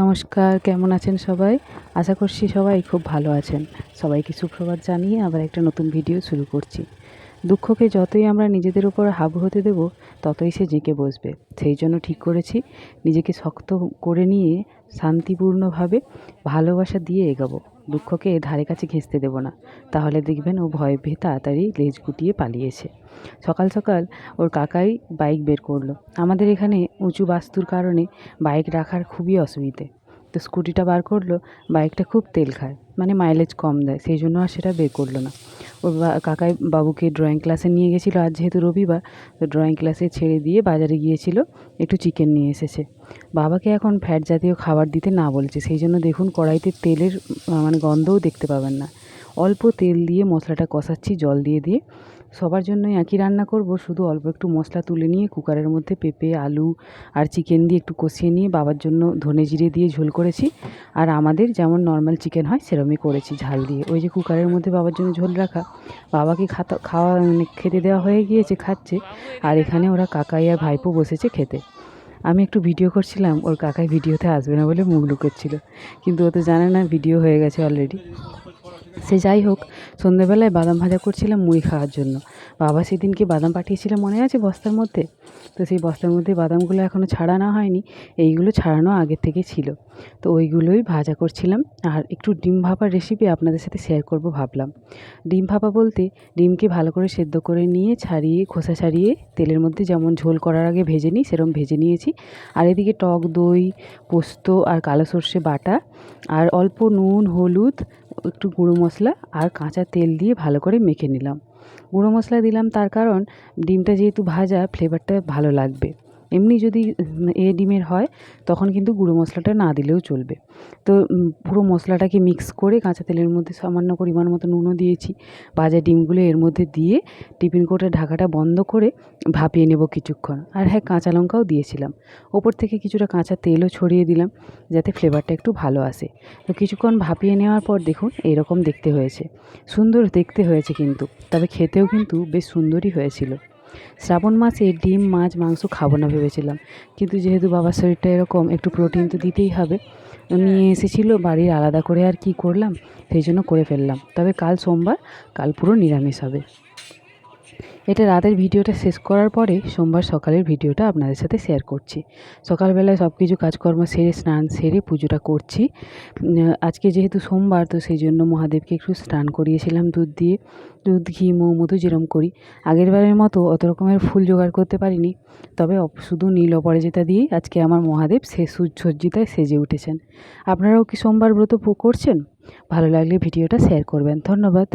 নমস্কার, কেমন আছেন সবাই? আশা করছি সবাই খুব ভালো আছেন। সবাইকে সুপ্রভাত জানিয়ে আবার একটা নতুন ভিডিও শুরু করছি। দুঃখকে যতই আমরা নিজেদের উপর হাবু হতে দেব, ততই সে জেঁকে বসবে। সেই জন্য ঠিক করেছি, নিজেকে শক্ত করে নিয়ে শান্তিপূর্ণভাবে ভালোবাসা দিয়ে এগাবো। দুঃখকে ধারে কাছে ঘেঁচতে দেব না। তাহলে দেখবেন ও ভয় পেয়ে তাড়াতাড়ি লেজ গুটিয়ে পালিয়েছে। সকাল সকাল ওর কাকাই বাইক বের করল। আমাদের এখানে উঁচু বাস্তুর কারণে বাইক রাখার খুবই অসুবিধে। তো স্কুটিটা বার করল, বাইকটা খুব তেল খায় মানে মাইলেজ কম দেয়, সেই জন্য আর সেটা বের করল না। ওর কাকাই বাবুকে ড্রয়িং ক্লাসে নিয়ে গেছিল। আজ যেহেতু রবিবার, তো ড্রয়িং ক্লাসে ছেড়ে দিয়ে বাজারে গিয়েছিল, একটু চিকেন নিয়ে এসেছে। বাবাকে এখন ফ্যাট জাতীয় খাবার দিতে না বলছে, সেই জন্য দেখুন কড়াইতে তেলের মানে গন্ধও দেখতে পাবেন না। অল্প তেল দিয়ে মশলাটা কষাচ্ছি, জল দিয়ে দিয়ে সবার জন্যই একই রান্না করব। শুধু অল্প একটু মশলা তুলে নিয়ে, কুকারের মধ্যে পেঁপে, আলু আর চিকেন দিয়ে একটু কষিয়ে নিয়ে বাবার জন্য ধনে জিরে দিয়ে ঝোল করেছি। আর আমাদের যেমন নর্মাল চিকেন হয়, সেরমই করেছি ঝাল দিয়ে। ওই যে কুকারের মধ্যে বাবার জন্য ঝোল রাখা, বাবাকে খাতা, খাওয়া মানে খেতে দেওয়া হয়ে গিয়েছে, খাচ্ছে। আর এখানে ওরা কাকাই আর ভাইপো বসেছে খেতে। আমি একটু ভিডিও করছিলাম, ওর কাকাই ভিডিওতে আসবে না বলে মুখ লুকোচ্ছিল। কিন্তু ও তো জানে না ভিডিও হয়ে গেছে অলরেডি সে যাই হোক সন্ধ্যেবেলায় বাদাম ভাজা করছিলাম মুড়ি খাওয়ার জন্য। বাবা সেদিনকে বাদাম পাঠিয়েছিল মনে আছে বস্তার মধ্যে? তো সেই বস্তার মধ্যে বাদামগুলো এখনও ছাড়ানো হয়নি, এইগুলো ছাড়ানো আগের থেকে ছিল। তো ওইগুলোই ভাজা করছিলাম, আর একটু ডিম ভাপার রেসিপি আপনাদের সাথে শেয়ার করব ভাবলাম। ডিম ভাপা বলতে ডিমকে ভালো করে সেদ্ধ করে নিয়ে ছাড়িয়ে, খোসা ছাড়িয়ে তেলের মধ্যে যেমন ঝোল করার আগে ভেজে নিই সেরকম ভেজে নিয়েছি। আর এদিকে টক দই, পোস্ত আর কালো সর্ষে বাটা আর অল্প নুন, হলুদ, একটু গুঁড়ো মশলা আর কাঁচা তেল দিয়ে ভালো করে মেখে নিলাম। গুঁড়ো মশলা দিলাম তার কারণ ডিমটা যেহেতু ভাজা ফ্লেভারটা ভালো লাগবে। এমনি যদি এ ডিমের হয়, তখন কিন্তু গুঁড়ো মশলাটা না দিলেও চলবে। তো পুরো মশলাটাকে মিক্স করে কাঁচা তেলের মধ্যে সামান্য পরিমাণ মতো নুনও দিয়েছি। ভাজা ডিমগুলো এর মধ্যে দিয়ে টিফিন কোটের ঢাকাটা বন্ধ করে ভাপিয়ে নেব কিছুক্ষণ। আর হ্যাঁ কাঁচা লঙ্কাও দিয়েছিলাম। ওপর থেকে কিছুটা কাঁচা তেলও ছড়িয়ে দিলাম, যাতে ফ্লেভারটা একটু ভালো আসে। তো কিছুক্ষণ ভাপিয়ে নেওয়ার পর দেখুন, এরকম দেখতে হয়েছে। সুন্দর দেখতে হয়েছে কিন্তু, তবে খেতেও কিন্তু বেশ সুন্দরই হয়েছিল। শ্রাবণ মাসে ডিম মাছ মাংস খাব না ভেবেছিলাম। কিন্তু যেহেতু বাবার শরীরটা এরকম একটু প্রোটিন তো দিতেই হবে। নিয়ে এসেছিল বাড়ির আলাদা করে আর কি করলাম সেই জন্য করে ফেললাম। তবে কাল সোমবার কাল পুরো নিরামিষ হবে। এটা রাতের ভিডিওটা শেষ করার পরে সোমবার সকালের ভিডিওটা আপনাদের সাথে শেয়ার করছি। সকালবেলায় সব কিছু কাজকর্ম সেরে স্নান সেরে পুজোটা করছি। আজকে যেহেতু সোমবার, তো সেই জন্য মহাদেবকে একটু স্নান করিয়েছিলাম, দুধ দিয়ে। দুধ, ঘি মৌ মধু যেরম করি। আগের বারের মতো অত রকমের ফুল জোগাড় করতে পারিনি। তবে শুধু নীল অপরাজিতা দিয়েই আজকে আমার মহাদেব সে সুসজ্জিতায় সেজে উঠেছেন। আপনারাও কি সোমবার ব্রত করছেন? ভালো লাগলে ভিডিওটা শেয়ার করবেন। ধন্যবাদ।